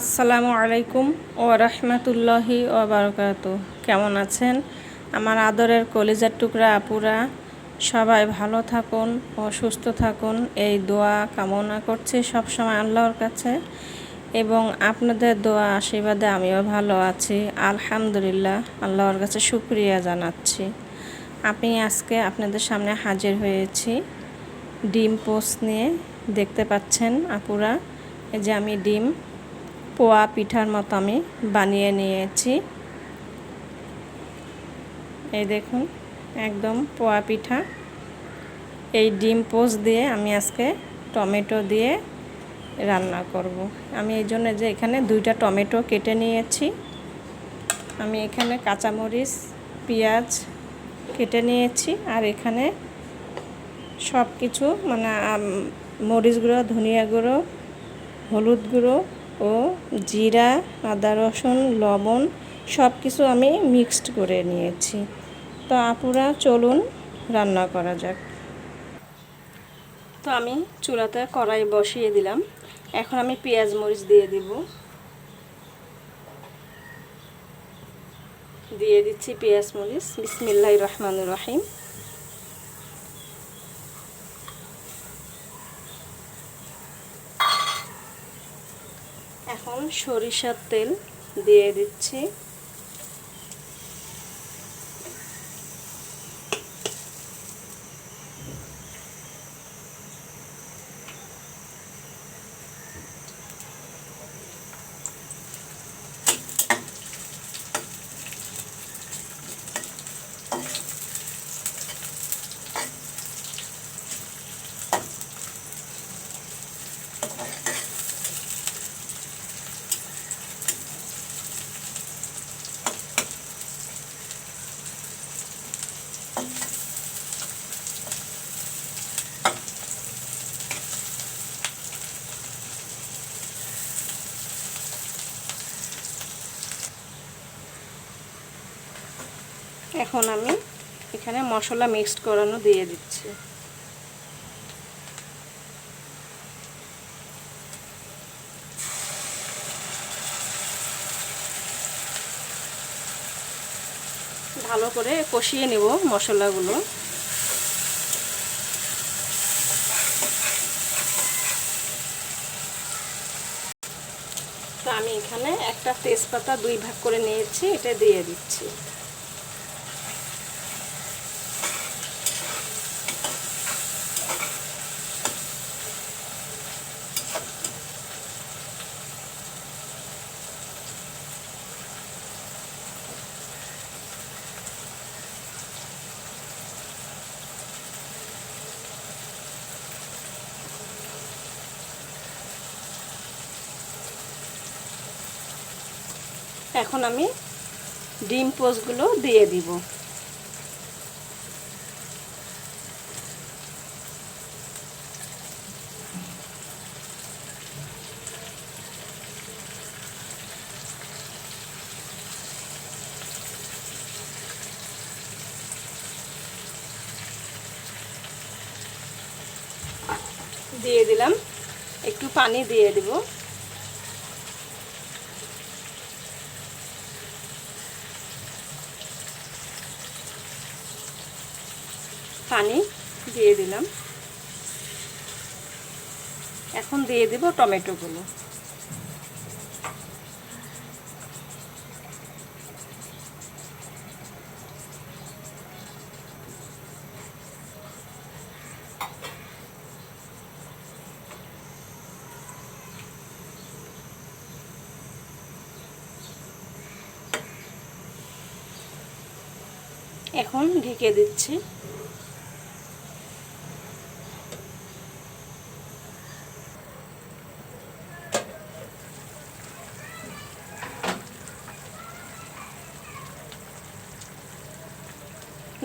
আসসালামু আলাইকুম ও রহমতুল্লাহি ও বারকাত। কেমন আছেন? আমার আদরের কলিজার টুকরা আপুরা, সবাই ভালো থাকুন ও সুস্থ থাকুন। এই দোয়া কামনা করছি সবসময় আল্লাহর কাছে এবং আপনাদের দোয়া আশীর্বাদে আমিও ভালো আছি। আলহামদুলিল্লাহ, আল্লাহর কাছে শুক্রিয়া জানাচ্ছি। আমি আজকে আপনাদের সামনে হাজির হয়েছি। ডিম পোস্ট নিয়ে দেখতে পাচ্ছেন আপুরা, এই যে আমি ডিম পোয়া পিঠার মতো আমি বানিয়ে নিয়েছি। এই দেখুন, একদম পোয়া পিঠা। এই ডিম পোস্ট দিয়ে আমি আজকে টমেটো দিয়ে রান্না করব। আমি এই জন্য যে এখানে দুইটা টমেটো কেটে নিয়েছি। আমি এখানে কাঁচামরিচ, পেঁয়াজ কেটে নিয়েছি আর এখানে সব কিছু মানে মরিচ গুঁড়ো, ধনিয়া গুঁড়ো, হলুদ গুঁড়ো ও জিরা, আদা রসুন, লবণ সব কিছু আমি মিক্সড করে নিয়েছি। তো আপুরা, চলুন রান্না করা যাক। তো আমি চুলাতে কড়াই বসিয়ে দিলাম। এখন আমি পেঁয়াজ মরিচ দিয়ে দিব। দিয়ে দিচ্ছি পেঁয়াজ মরিচ। বিসমিল্লাহ রহমান রহিম। এখন সরিষার তেল দিয়ে দিচ্ছি। এখন আমি এখানে মশলা মিক্সড করানো দিয়ে দিচ্ছি। ভালো করে কষিয়ে নেব মশলাগুলো। এখানে একটা তেজপাতা দুই ভাগ করে নিয়েছি এটা দিয়ে দিচ্ছি। এখন আমি ডিম পোস্টগুলো দিয়ে দিব। দিয়ে দিলাম। একটু পানি দিয়ে দিব। পানি দিয়ে দিলাম। এখন দিয়ে দেব টমেটোগুলো। এখন ঢেকে দিচ্ছি।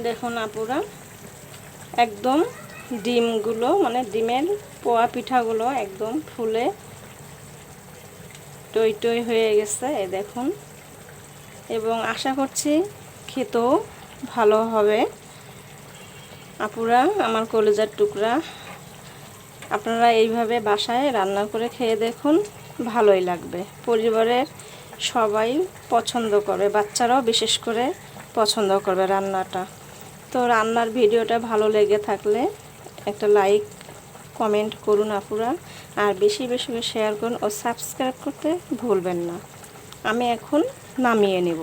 দেখুন আপুরা, একদম ডিমগুলো মানে ডিমের পোয়া পিঠাগুলো একদম ফুলে টই টই হয়ে গেছে, এ দেখুন। এবং আশা করছি খেতেও ভালো হবে। আপুরা, আমার কলেজার টুকরা, আপনারা এইভাবে বাসায় রান্না করে খেয়ে দেখুন, ভালোই লাগবে। পরিবারের সবাই পছন্দ করবে বাচ্চারাও বিশেষ করে পছন্দ করবে রান্নাটা। তো রান্নার ভিডিওটা ভালো লেগে থাকলে একটা লাইক, কমেন্ট করুন আপুরা। আর বেশি বেশি শেয়ার করুন ও সাবস্ক্রাইব করতে ভুলবেন না। আমি এখন নামিয়ে নেব।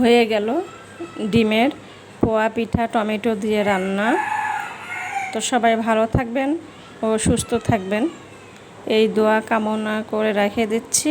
হয়ে গেল ডিমের পোয়া পিঠা, টমেটো দিয়ে রান্না। তো সবাই ভালো থাকবেন ও সুস্থ থাকবেন। এই দোয়া কামনা করে রেখে দিচ্ছি।